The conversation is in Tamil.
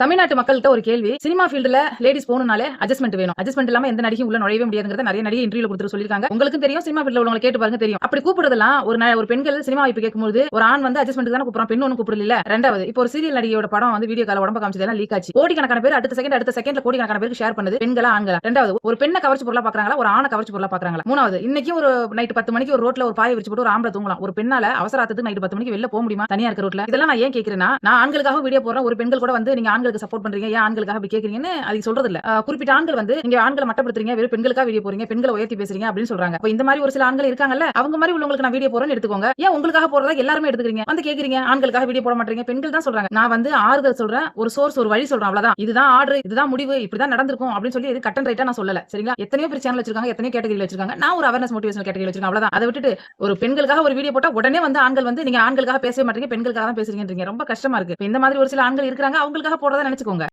தமிழ்நாட்டு மக்கள்கிட்ட ஒரு கேள்வி. சினிமா ஃபீல்டுல லேடிஸ் போகணும்னாலே அட்ஜஸ்ட்மெண்ட் வேணும். அட்ஜஸ்ட்மெண்ட் இல்லாம எந்த நடிகையும் உள்ள நுழையவே முடியாதுங்கிறத நிறைய நடிகை இன்டர்வியூல கொடுத்து சொல்லிருக்காங்க உங்களுக்கு தெரியும் சினிமா ஃபீல்ட்ல உள்ளவங்க கேட்டு பாருங்க தெரியும். அப்படி கூப்பிடுறதெல்லாம் ஒரு ஒரு பெண்கள் சினிமா வாய்ப்பு கேட்கும்போது ஒரு ஆண் வந்து அட்ஜஸ்ட்மெண்ட் தான் கூப்பிடுறான் பெண் ஒன்று கூப்பிடல ரெண்டாவது இப்போ ஒரு சீரியல் நடிகையோட படம் வந்து வீடியோ கால உடம்ப காமிச்சதெல்லாம் லீக் ஆச்சு. கோடிக்கணக்கான பேர் அடுத்த செகண்ட் அடுத்த செகண்ட்ல கோடிக்கணக்கான பேருக்கு ஷேர் பண்ணுது. பெண்களா ஆண்களா? ரெண்டாவது ஒரு பெண்ணை கவர்ச்சி பொருளா பாக்குறாங்களா? ஒரு ஆணை கவர்ச்சி பொருளா பாக்குறாங்களா? மூணாவது இன்னைக்கு ஒரு நைட் பத்து மணிக்கு ஒரு ரோட்ல ஒரு பாய வச்சு போட்டு ஒரு ஆம்பளை தூங்கலாம். ஒரு பெண்ணால அவசரத்துக்கு நைட் பத்து மணிக்கு வெளில போக முடியுமா? தனியா இருக்க ரோட்ல இதெல்லாம் நான் ஏன் கேட்கிறேன்னா நான் ஆண்களுக்காக வீடியோ போறேன் ஒரு பெண்கள் கூட வந்து நீங்க ஆண்களுக்கு சப்போர்ட் பண்றீங்க? ஏன் ஆண்களுக்காக அப்படி கேக்குறீங்கன்னு அது சொல்றது இல்ல குறிப்பிட்ட ஆண்கள் வந்து நீங்க ஆண்களை மட்டப்படுத்துறீங்க வெறும் பெண்களுக்காக வீடியோ போறீங்க பெண்களை உயர்த்தி பேசுறீங்க அப்படின்னு சொல்றாங்க. அப்ப இந்த மாதிரி ஒரு சில ஆண்கள் இருக்காங்கல்ல அவங்க மாதிரி உள்ளவங்களுக்கு நான் வீடியோ போறேன்னு எடுத்துக்கோங்க. ஏன் உங்களுக்காக போறதா எல்லாருமே எடுத்துக்கிறீங்க? வந்து கேக்குறீங்க ஆண்களுக்காக வீடியோ போட மாட்டீங்க பெண்கள் தான் சொல்றாங்க. நான் வந்து ஆறுதல் சொல்றேன் ஒரு சோர்ஸ் ஒரு வழி சொல்றேன் அவ்வளவுதான். இதுதான் ஆர்டர் இதுதான் முடிவு இப்படிதான் நடந்திருக்கும் அப்படின்னு சொல்லி இது கட்டன் ரைட்டா நான் சொல்லல. சரிங்களா? எத்தனையோ பேர் சேனல் வச்சிருக்காங்க எத்தனையோ கேட்டகரியில் வச்சிருக்காங்க. நான் ஒரு அவேர்னஸ் மோட்டிவேஷன் கேட்டகரி வச்சிருக்கேன் அவ்வளவுதான். அதை விட்டுட்டு ஒரு பெண்களுக்காக ஒரு வீடியோ போட்டா உடனே வந்து ஆண்கள் வந்து நீங்க ஆண்களுக்காக பேசவே மாட்டீங்க பெண்களுக்காக தான் பேசுறீங்கன்றீங்க. ரொம்ப கஷ்டமா இருக்கு. இந்த மாதிரி ஒரு சில ஆண்கள் இருக்காங்க அவங்களுக்காக போடுறத நினைச்சுக்கோங்க.